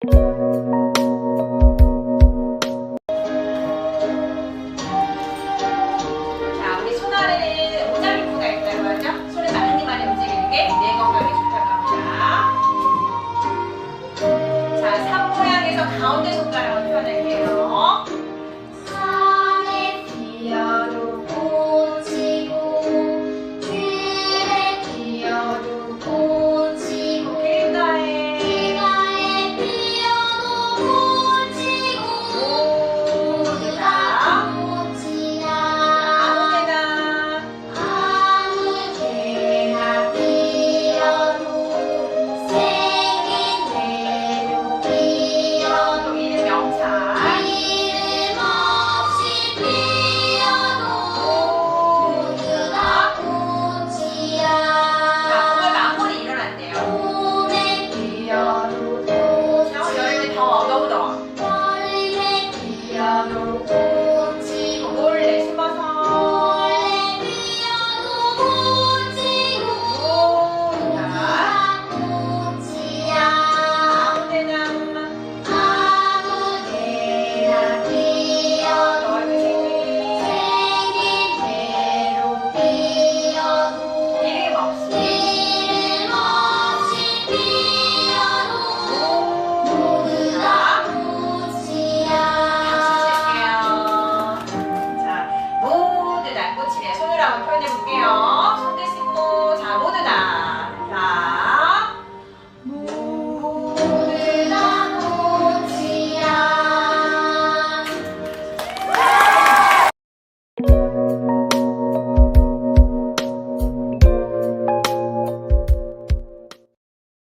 자, 우리 손아래는 오장육부가 있다고 하죠? 손을 많이 많이 움직이는 게 뇌 건강에 좋다고 합니다. 자, 삼 모양에서 가운데 손가락을 표현할게요. Yeah.